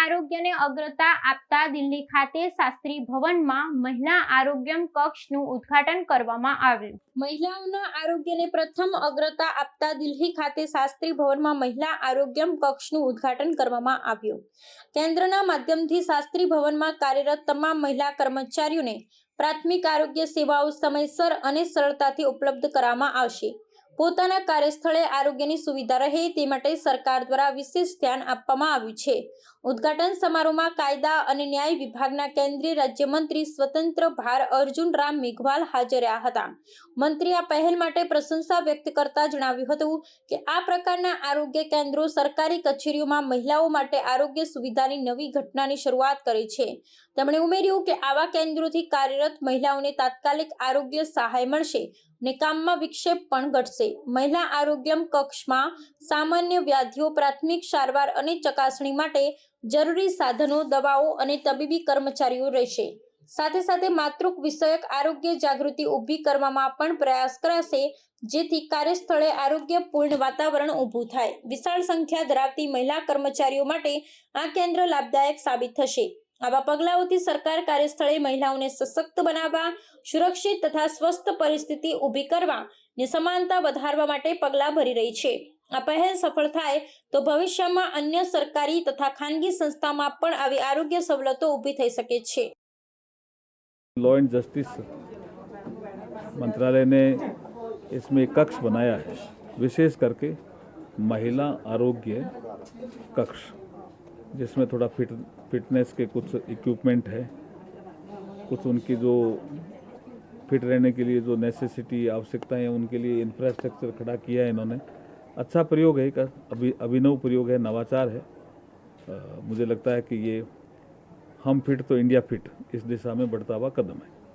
આરોગ્યને અગ્રતા આપતા દિલ્હી ખાતે શાસ્ત્રી ભવનમાં મહિલા આરોગ્યમ કક્ષનું ઉદ્ઘાટન કરવામાં આવ્યું. મહિલાઓના આરોગ્યને પ્રથમ અગ્રતા આપતા દિલ્હી ખાતે શાસ્ત્રી ભવનમાં મહિલા આરોગ્યમ કક્ષનું ઉદ્ઘાટન કરવામાં આવ્યું. કેન્દ્રના માધ્યમથી શાસ્ત્રી ભવનમાં કાર્યરત તમામ મહિલા કર્મચારીઓને પ્રાથમિક આરોગ્ય સેવાઓ સમયસર અને સરળતાથી ઉપલબ્ધ કરવામાં આવશે. પોતાના કાર્યસ્થળે આરોગ્યની સુવિધા રહે તે માટે સરકાર દ્વારા વિશેષ ધ્યાન આપવામાં આવ્યું છે. ઉદઘાટન સમારોહમાં કાયદા અને ન્યાય વિભાગના કેન્દ્રીય રાજ્યમંત્રી સ્વતંત્ર ભાર અર્જુન રામ મેઘવાલ હાજર રહ્યા હતા. મંત્રી આ પહેલ માટે પ્રશંસા વ્યક્ત કરતા જણાવ્યું હતું કે આ પ્રકારના આરોગ્ય કેન્દ્રો સરકારી કચેરીઓમાં મહિલાઓ માટે આરોગ્ય સુવિધાની નવી ઘટનાની શરૂઆત કરે છે. તેમણે ઉમેર્યું કે આવા કેન્દ્રોથી કાર્યરત મહિલાઓને તાત્કાલિક આરોગ્ય સહાય મળશે. ને કામમાં વિક્ષેપ પણ ઘટશે. મહિલા આરોગ્યમ કક્ષમાં સામાન્ય વ્યાધિઓ, પ્રાથમિક સારવાર અને ચકાસણી માટે જરૂરી સાધનો, દવાઓ અને તબીબી કર્મચારીઓ રહેશે. સાથે સાથે માતૃક વિષયક આરોગ્ય જાગૃતિ ઊભી કરવામાં પણ પ્રયાસ કરાશે, જેથી કાર્યસ્થળે આરોગ્યપૂર્ણ વાતાવરણ ઊભું થાય. વિશાળ સંખ્યા ધરાવતી મહિલા કર્મચારીઓ માટે આ કેન્દ્ર લાભદાયક સાબિત થશે. આવા પગલાઓથી સરકાર કાર્યસ્થળે મહિલાઓને સશક્ત બનાવવા સુરક્ષિત તથા સ્વસ્થ પરિસ્થિતિ ઊભી કરવા ને સમાનતા વધારવા માટે પગલાં ભરી રહી છે આ પહેલ સફળ થાય તો ભવિષ્યમાં અન્ય સરકારી તથા ખાનગી સંસ્થામાં પણ આવી આરોગ્ય સવલતો ઊભી થઈ શકે છે लॉ एंड जस्टिस मंत्रालय ने इसमें एक कक्ष बनाया है विशेष करके महिला आरोग्य कक्ष जिसमें थोड़ा फिट फिटनेस के कुछ इक्विपमेंट है। कुछ उनकी जो फिट रहने के लिए जो नेसेसिटी आवश्यकताएँ उनके लिए इंफ्रास्ट्रक्चर खड़ा किया है इन्होंने। अच्छा प्रयोग है का अभी अभिनव प्रयोग है नवाचार है। आ, मुझे लगता है कि ये हम फिट तो इंडिया फिट इस दिशा में बढ़ता हुआ कदम है।